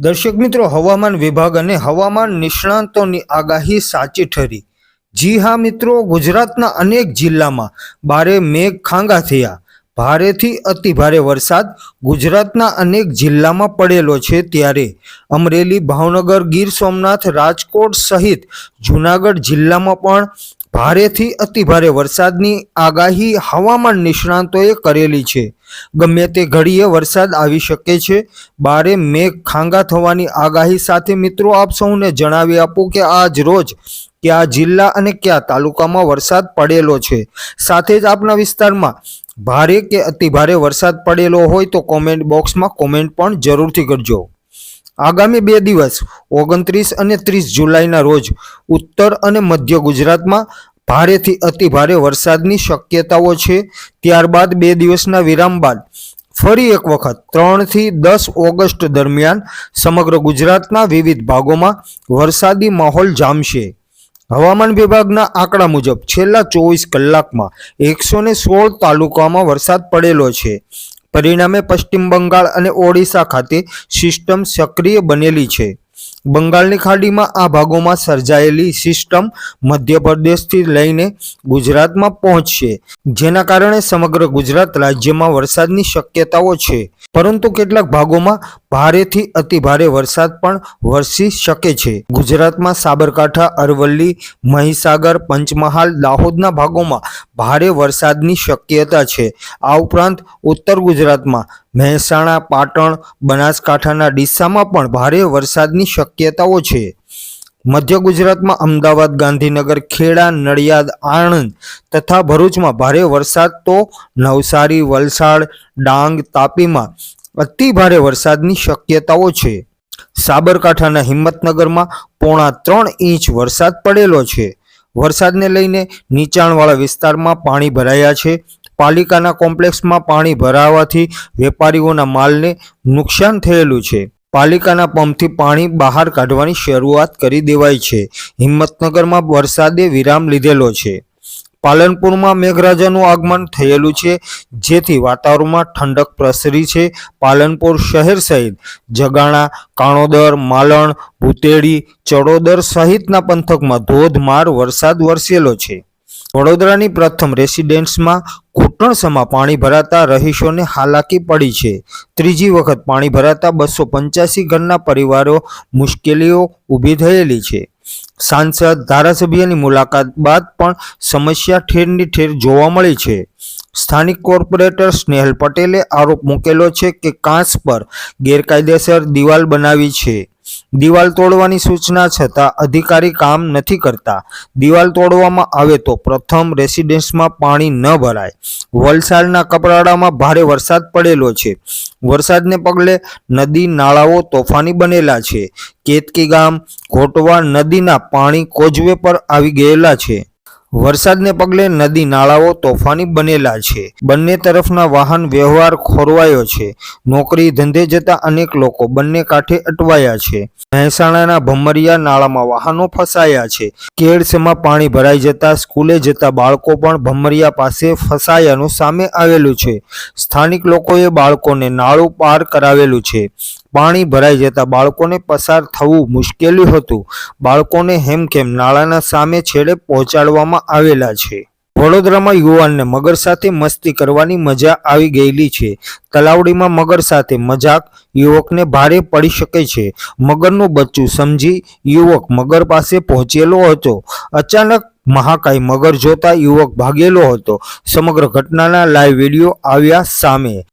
દર્શક મિત્રો, હવામાન વિભાગ અને હવામાન નિષ્ણાંતોની આગાહી સાચી ઠરી. જી હા મિત્રો, ગુજરાતના અનેક જિલ્લામાં ભારે મેઘ ખાંગા થયા. ભારેથી અતિ ભારે વરસાદ ગુજરાતના અનેક જિલ્લામાં પડેલો છે ત્યારે. અમરેલી, ભાવનગર, ગીર સોમનાથ, રાજકોટ સહિત જૂનાગઢ જિલ્લામાં પણ ભારેથી અતિ ભારે વરસાદની આગાહી હવામાન નિષ્ણાંતોએ કરેલી છે. ગમે તે ઘડીએ વરસાદ આવી શકે છે. બારે મેઘ ખાંગા થવાની આગાહી સાથે મિત્રો આપ સૌને જણાવી આપું કે આજ રોજ કયા જિલ્લા અને કયા તાલુકામાં વરસાદ પડેલો છે. સાથે જ આપના વિસ્તારમાં ભારે કે અતિ ભારે વરસાદ પડેલો હોય તો કોમેન્ટ બોક્સમાં કોમેન્ટ પણ જરૂરથી કરજો. આગામી બે દિવસ ઓગણત્રીસ અને ત્રીસ જુલાઈના રોજ ઉત્તર અને મધ્ય ગુજરાતમાં ભારેથી અતિ ભારે વરસાદની શક્યતાઓ છે. ત્યારબાદ બે દિવસના વિરામ બાદ ફરી એક વખત ત્રણથી દસ ઓગસ્ટ દરમિયાન સમગ્ર ગુજરાતના વિવિધ ભાગોમાં વરસાદી માહોલ જામશે. હવામાન વિભાગના આંકડા મુજબ છેલ્લા ચોવીસ કલાકમાં એકસો ને સોળ તાલુકામાં વરસાદ પડેલો છે. પરિણામે પશ્ચિમ બંગાળ અને ઓડિશા ખાતે સિસ્ટમ સક્રિય બનેલી છે. બંગાળની ખાડીમાં આ ભાગોમાં સર્જાયેલી સિસ્ટમ મધ્યપ્રદેશથી લઈને ગુજરાતમાં પહોંચશે, જેના કારણે સમગ્ર ગુજરાત રાજ્યમાં વરસાદની શક્યતાઓ છે. પરંતુ કેટલાક ભાગોમાં ભારેથી અતિ ભારે વરસાદ પણ વરસી શકે છે. ગુજરાતમાં સાબરકાંઠા, અરવલ્લી, મહીસાગર, પંચમહાલ, દાહોદના ભાગોમાં ભારે વરસાદની શક્યતા છે. આ ઉપરાંત ઉત્તર ગુજરાતમાં મહેસાણા, પાટણ, બનાસકાંઠાના ડીસામાં પણ ભારે વરસાદની શક્યતાઓ છે. મધ્ય ગુજરાતમાં અમદાવાદ, ગાંધીનગર, ખેડા, નડિયાદ, આણંદ તથા ભરૂચમાં ભારે વરસાદ તો નવસારી, વલસાડ, ડાંગ, તાપીમાં અતિ ભારે વરસાદની શક્યતાઓ છે. સાબરકાંઠાના હિંમતનગરમાં પોણા ત્રણ ઇંચ વરસાદ પડેલો છે. વરસાદને લઈને નીચાણવાળા વિસ્તારમાં પાણી ભરાયા છે. પાલિકાના કોમ્પ્લેક્સમાં પાણી ભરાવાથી વેપારીઓના માલને નુકસાન થયેલું છે. પાલિકાના પંપથી પાણી બહાર કાઢવાની શરૂઆત કરી દેવાઈ છે. હિંમતનગરમાં વરસાદે વિરામ લીધેલો છે. પાલનપુરમાં મેઘરાજાનું આગમન થયેલું છે, જેથી વાતાવરણમાં ઠંડક પ્રસરી છે. પાલનપુર શહેર સહિત જગાણા, કાણોદર, માલણ, ભૂતેડી, ચડોદર સહિતના પંથકમાં ધોધમાર વરસાદ વરસેલો છે. વડોદરાની પ્રથમ રેસિડેન્સમાં ઘૂંટણસમાં પાણી ભરાતા રહીશોને હાલાકી પડી છે. ત્રીજી વખત પાણી ભરાતા બસો પંચ્યાસી ઘરના પરિવારો મુશ્કેલીઓ ઊભી થયેલી છે. સાંસદ ધારાસભ્યની મુલાકાત બાદ પણ સમસ્યા ઠેરની ઠેર જોવા મળી છે. સ્થાનિક કોર્પોરેટર સ્નેહલ પટેલે આરોપ મૂકેલો છે કે કાંસ પર ગેરકાયદેસર દિવાલ બનાવી છે. દિવાલ તોડવાની સૂચના છતાં અધિકારી કામ નથી કરતા. દિવાલ તોડવામાં આવે તો પ્રથમ રેસિડેન્સમાં પાણી ન ભરાય. વલસાડના કપરાડામાં ભારે વરસાદ પડેલો છે. વરસાદને પગલે નદી નાળાઓ તોફાની બનેલા છે. કેતકી ગામ ઘોટવા નદીના પાણી કોજવે પર આવી ગયેલા છે. વરસાદને પગલે નદી, નાળાઓ, તોફાની બનેલા છે. બંને તરફના વાહન વ્યવહાર ખોરવાયો છે. નોકરી ધંધે જતા અનેક લોકો બંને કાંઠે અટવાયા છે. મહેસાણાના ભમરિયા નાળામાં વાહનો ફસાયા છે. કેળસમાં પાણી ભરાઈ જતા સ્કૂલે જતા બાળકો પણ ભમરિયા પાસે ફસાયાનું સામે આવેલું છે. સ્થાનિક લોકોએ બાળકોને નાળું પાર કરાવેલું છે. પાણી ભરાઈ જતા બાળકોને પસાર થવું મુશ્કેલી હતું. બાળકોને હેમખેમ નાળાના સામે છેડે પહોંચાડવામાં આવેલા છે. વડોદરામાં યુવાનને મગર સાથે મસ્તી કરવાની મજા આવી ગયેલી છે. તલાવડીમાં મગર સાથે મજાક યુવકને ભારે પડી શકે છે. મગરનું બચ્ચું સમજી યુવક મગર પાસે પહોંચેલો હતો. અચાનક મહાકાય મગર જોતા યુવક ભાગેલો હતો. સમગ્ર ઘટનાના લાઈવ વીડિયો આવ્યા સામે.